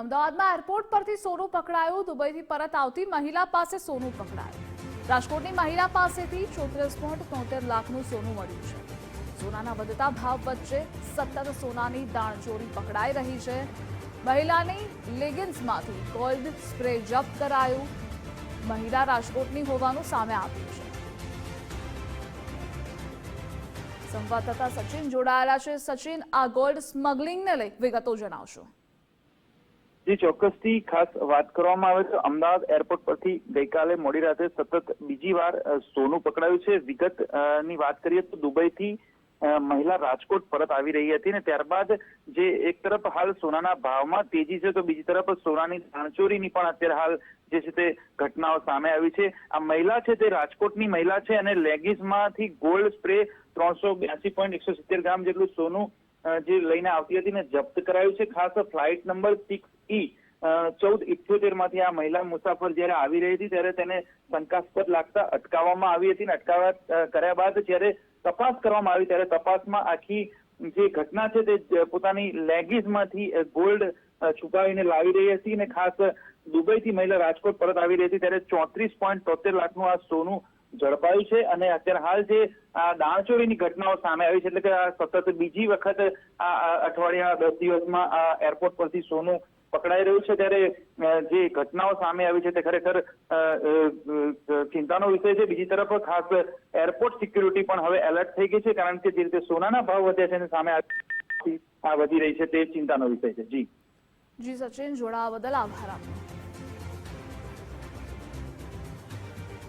અમદાવાદમાં એરપોર્ટ પરથી સોનું પકડાયું, દુબઈથી પરત આવતી મહિલા પાસે સોનું પકડાયું. રાજકોટની મહિલા પાસેથી ચોત્રીસ પોઈન્ટ તોતેર લાખનું સોનું મળ્યું છે. સોનાના વધતા ભાવ વચ્ચે સતત સોનાની દાણચોરી પકડાઈ રહી છે. મહિલાની લેગિન્સમાંથી ગોલ્ડ સ્પ્રે જપ્ત કરાયું. મહિલા રાજકોટની હોવાનું સામે આવ્યું છે. સંવાદદાતા સચિન જોડાયેલા છે. સચિન, આ ગોલ્ડ સ્મગલિંગને લઈ વિગતો જણાવશો. જે ચોક્કસથી ખાસ વાત કરવામાં આવે તો અમદાવાદ એરપોર્ટ પરથી ગઈકાલે મોડી રાતે સતત બીજી વાર સોનું પકડાયું છે. વિગતની વાત કરીએ તો દુબઈથી મહિલા રાજકોટ પરત આવી રહી હતી ને ત્યારબાદ જે એક તરફ હાલ સોનાના ભાવમાં તેજી છે તો બીજી તરફ સોનાની દાણચોરીની પણ અત્યારે હાલ જે છે તે ઘટનાઓ સામે આવી છે. આ મહિલા છે તે રાજકોટની મહિલા છે અને લેગીઝમાંથી ગોલ્ડ સ્પ્રે ત્રણસો બ્યાસી પોઈન્ટ એકસો સિત્તેર ગ્રામ જેટલું સોનું જે લઈને આવતી હતી ને જપ્ત કરાયું છે. ખાસ ફ્લાઇટ નંબર સિક્સ ઈ ચૌદ ઇઠ્યોતેરમાંથી આ મહિલા મુસાફર જયારે આવી રહી હતી ત્યારે તેને શંકાસ્પદ લાગતા અટકાવવામાં આવી હતી અટકાવવા કર્યા બાદ જયારે તપાસ કરવામાં આવી ત્યારે તપાસમાં આખી જે ઘટના છે તે પોતાની લેગીસમાંથી ગોલ્ડ છુપાવીને લાવી રહી હતી અને ખાસ દુબઈથી મહિલા રાજકોટ પરત આવી રહી હતી ત્યારે ચોત્રીસ પોઈન્ટ તોતેર લાખનું આ સોનું ઝડપાયું છે અને અત્યારે હાલ જે આ દાણચોરીની ઘટનાઓ સામે આવી છે એટલે કે સતત બીજી વખત આ અઠવાડિયા દસ દિવસમાં આ એરપોર્ટ પરથી સોનું પકડાઈ રહ્યું છે ત્યારે જે ઘટનાઓ સામે આવી છે તે ખરેખર ચિંતાનો વિષય છે. બીજી તરફ ખાસ એરપોર્ટ સિક્યુરિટી પણ હવે એલર્ટ થઈ ગઈ છે, કારણ કે જે રીતે સોનાના ભાવ વધ્યા છે અને સામે આ વધી રહી છે તે ચિંતાનો વિષય છે. જી. જી, સચિન જોડાવા બદલ આભાર